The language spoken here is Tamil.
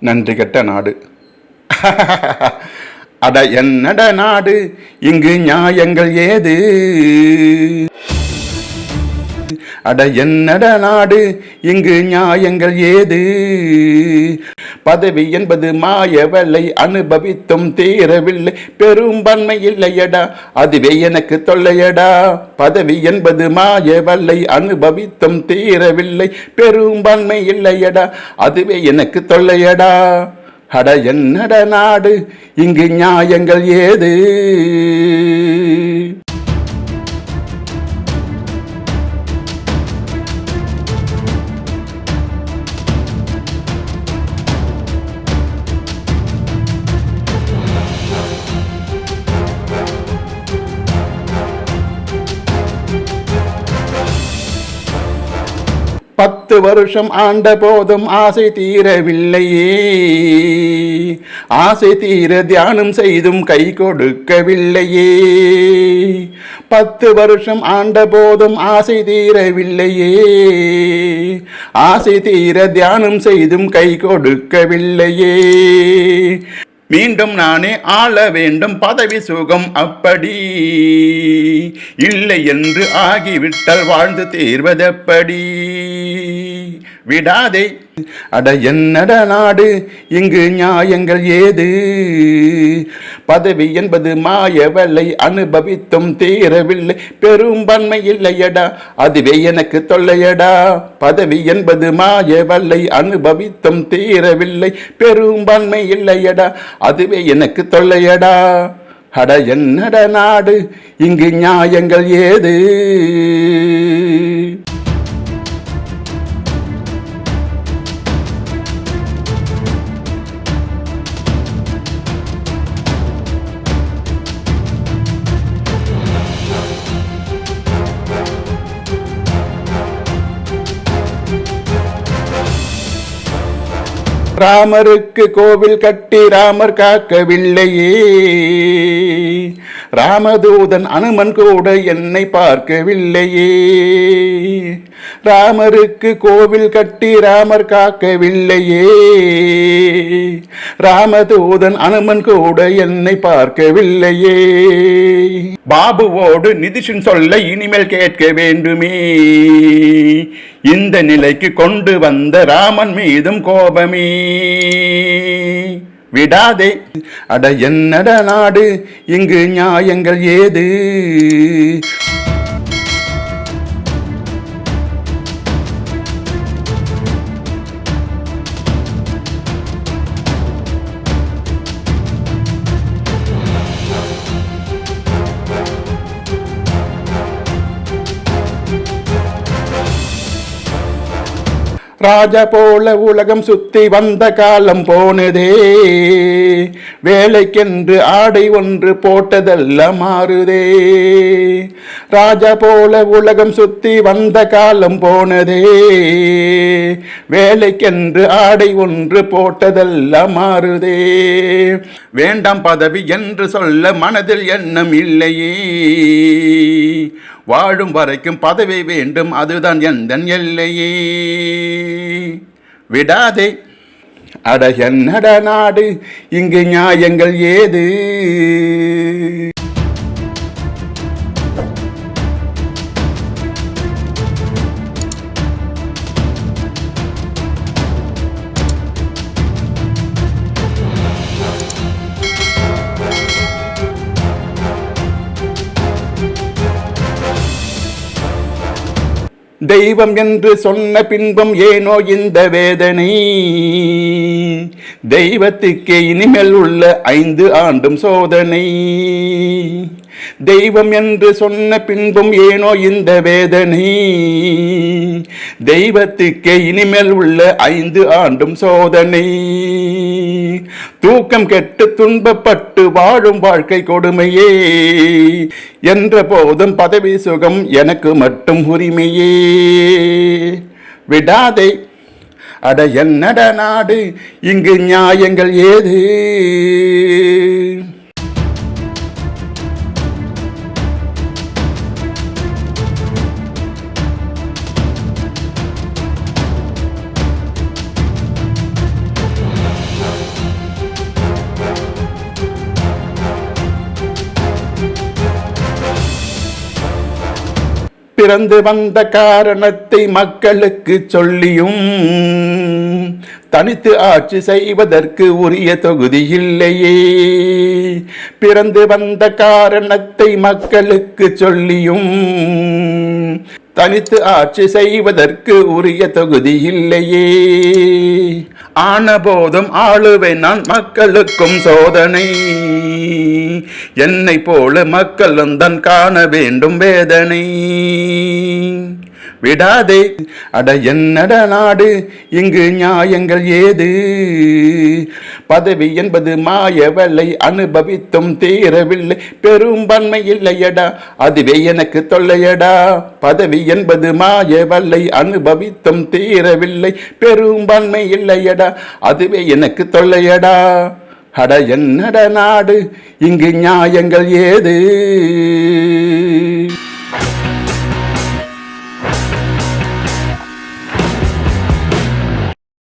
நன்றி கெட்ட நாடு. அட என்னட நாடு? இங்கு நியாயங்கள் ஏது? அட என்னட நாடு? இங்கு நியாயங்கள் ஏது? பதவி என்பது மாயவலை அனுபவித்தும் தீரவில்லை. பெரும்பான்மை இல்லையடா. அதுவே எனக்கு தொல்லையடா. பதவி என்பது மாயவலை அனுபவித்தும் தீரவில்லை. பெரும்பான்மை இல்லையடா. அதுவே எனக்கு தொல்லையடா. அட என்னட நாடு? இங்கு நியாயங்கள் ஏது? பத்து வருஷம் ஆண்ட போதும் ஆசை தீரவில்லையே. ஆசை தீர தியானம் செய்தும் கை கொடுக்கவில்லையே. பத்து வருஷம் ஆண்ட போதும் ஆசை தீரவில்லையே. ஆசை தீர தியானம் செய்தும் கை கொடுக்கவில்லையே. மீண்டும் நானே ஆள வேண்டும் பதவி சுகம் அப்படி. இல்லை என்று ஆகிவிட்டால் வாழ்ந்து தீர்வதப்படி? விடாதே. அட என்னட நாடு? இங்கு நியாயங்கள் ஏது? பதவி என்பது மாயவல்லை அனுபவித்தும் தீரவில்லை. பெரும்பான்மை இல்லையடா. அதுவே எனக்கு தொல்லையடா. பதவி என்பது மாயவல்லை அனுபவித்தும் தீரவில்லை. பெரும்பன்மை இல்லையடா. அதுவே எனக்கு தொல்லையடா. அட என்னட நாடு? இங்கு நியாயங்கள் ஏது? ராமருக்கு கோவில் கட்டி ராமர் காக்கவில்லையே ராமதூதன் அனுமன் கூட என்னை பார்க்கவில்லையே ராமருக்கு கோவில் கட்டி ராமர் காக்கவில்லையே. ராமதூதன் அனுமன் கூட என்னை பார்க்கவில்லையே. பாபுவோடு நிதிஷின் சொல்ல இனிமேல் கேட்க வேண்டுமே. இந்த நிலைக்கு கொண்டு வந்த ராமன் மீதும் கோபமே. விடாதே. அட என்னட நாடு? இங்கு நியாயங்கள் ஏது? ராஜா போல உலகம் சுத்தி வந்த காலம் போனதே. வேலைக்கென்று ஆடை ஒன்று போட்டதெல்லாம் மாறுதே. ராஜா போல உலகம் சுத்தி வந்த காலம் போனதே. வேலைக்கென்று ஆடை ஒன்று போட்டதெல்லாம் மாறுதே. வேண்டாம் பதவி என்று சொல்ல மனதில் எண்ணம் இல்லையே. வாழும் வரைக்கும் பதவி வேண்டும் அதுதான் எந்த எல்லையே. விடாதே. அட என்னட நாடு இங்கு நியாயங்கள் ஏது? தெய்வம் என்று சொன்ன பின்பும் ஏனோ இந்த வேதனை. தெய்வத்துக்கே இனிமேல் உள்ள ஐந்து ஆண்டும் சோதனை. தெய்வம் என்று சொன்ன பின்பும் ஏனோ இந்த வேதனை. தெய்வத்துக்கே இனிமேல் உள்ள ஐந்து ஆண்டும் சோதனை. தூக்கம் கெட்டு துன்பப்பட்டு வாழும் வாழ்க்கை கொடுமையே. என்ற போதும் பதவி சுகம் எனக்கு மட்டும் உரிமையே. விடாதே. அட என்னட நாடு இங்கு நியாயங்கள் ஏது? பிறந்து வந்த காரணத்தை மக்களுக்கு சொல்லியும் தனித்து ஆட்சி செய்வதற்கு உரிய தொகுதி இல்லையே. பிறந்து வந்த காரணத்தை மக்களுக்கு சொல்லியும் தனித்து ஆட்சி செய்வதற்கு உரிய தொகுதி இல்லையே. ஆன போதும் ஆளுவேன் நான் மக்களுக்கும் சோதனை. என்னை போல மக்களும் தன் காண வேண்டும் வேதனை. விடாதே. அட என்னட நாடு இங்கு நியாயங்கள் ஏது? பதவி என்பது மாயவல்லை அனுபவித்தும் தீரவில்லை. பெரும்பான்மை இல்லையடா அதுவே எனக்கு தொல்லையடா. பதவி என்பது மாயவல்லை அனுபவித்தும் தீரவில்லை. பெரும்பன்மை இல்லையடா அதுவே எனக்கு தொல்லையடா. அட என்னட நாடு இங்கு நியாயங்கள் ஏது?